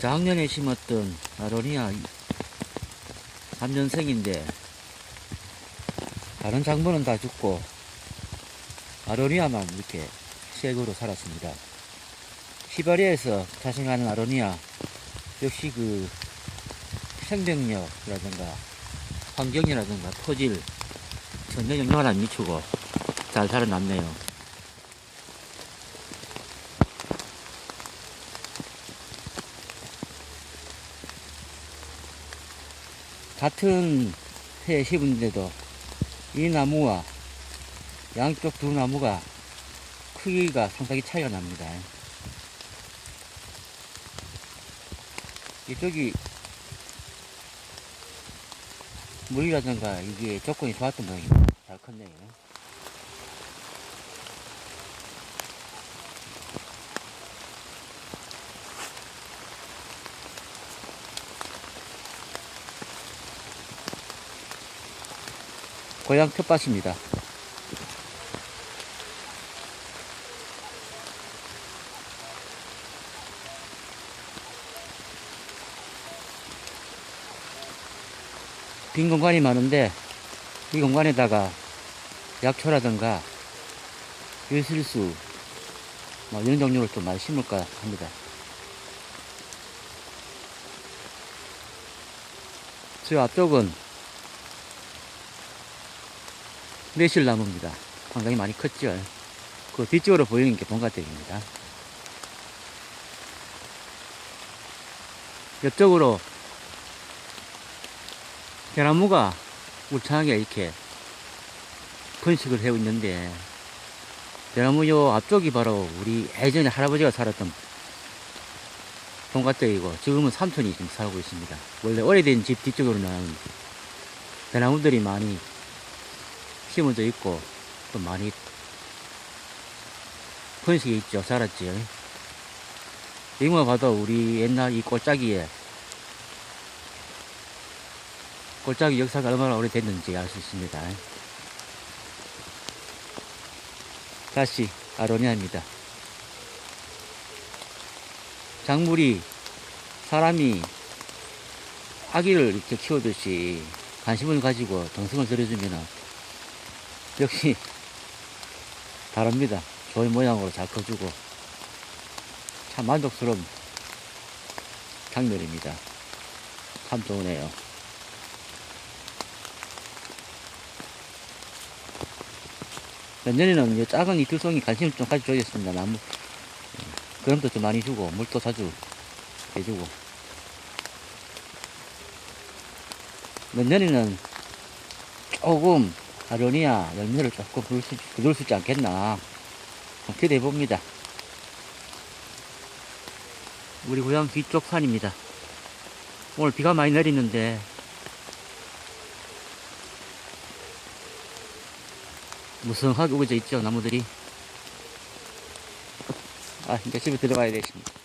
작년에 심었던 아로니아 3년생인데 다른 작물은 다 죽고 아로니아만 이렇게 색으로 살았습니다. 시바리아에서 자생하는 아로니아 역시 그 생명력이라든가 환경이라든가 토질 전혀 영향을 안 미치고 잘 살아남네요. 같은 해에 심은데도 이 나무와 양쪽 두 나무가 크기가 상당히 차이가 납니다. 이쪽이 물이라든가 이게 조건이 좋았던 모양입니다. 잘 컸네요. 고향 텃밭입니다. 빈 공간이 많은데 이 공간에다가 약초라든가 유실수 뭐 이런 종류를 좀 많이 심을까 합니다. 저 앞쪽은 매실 나무입니다. 상당히 많이 컸죠. 그 뒤쪽으로 보이는 게 본가댁입니다. 옆쪽으로 대나무가 울창하게 이렇게 번식을 해고 있는데 대나무 요 앞쪽이 바로 우리 예전에 할아버지가 살았던 본가댁이고 지금은 삼촌이 지금 살고 있습니다. 원래 오래된 집 뒤쪽으로는 대나무들이 많이 심어져 있고 또 많이 번식이 있죠. 자랐죠. 이거만 봐도 우리 옛날 이 골짜기에 골짜기 역사가 얼마나 오래됐는지 알 수 있습니다. 다시 아로니아입니다. 작물이 사람이 아기를 이렇게 키우듯이 관심을 가지고 정성을 들여주면 역시 다릅니다. 좋은 모양으로 잘 커주고 참 만족스러운 장면입니다. 참 좋으네요. 내년에는 이 작은 이틀송이 관심을 좀 가져줘야겠습니다. 나무 그럼도 좀 많이 주고 물도 자주 해주고 내년에는 조금 아로니아 열매를 조금 부을 수, 있지 않겠나 좀 기대해 봅니다. 우리 고향 뒤쪽 산입니다. 오늘 비가 많이 내리는데 무성하게 우거져 있죠 나무들이 아 이제 집에 들어가야 되겠습니다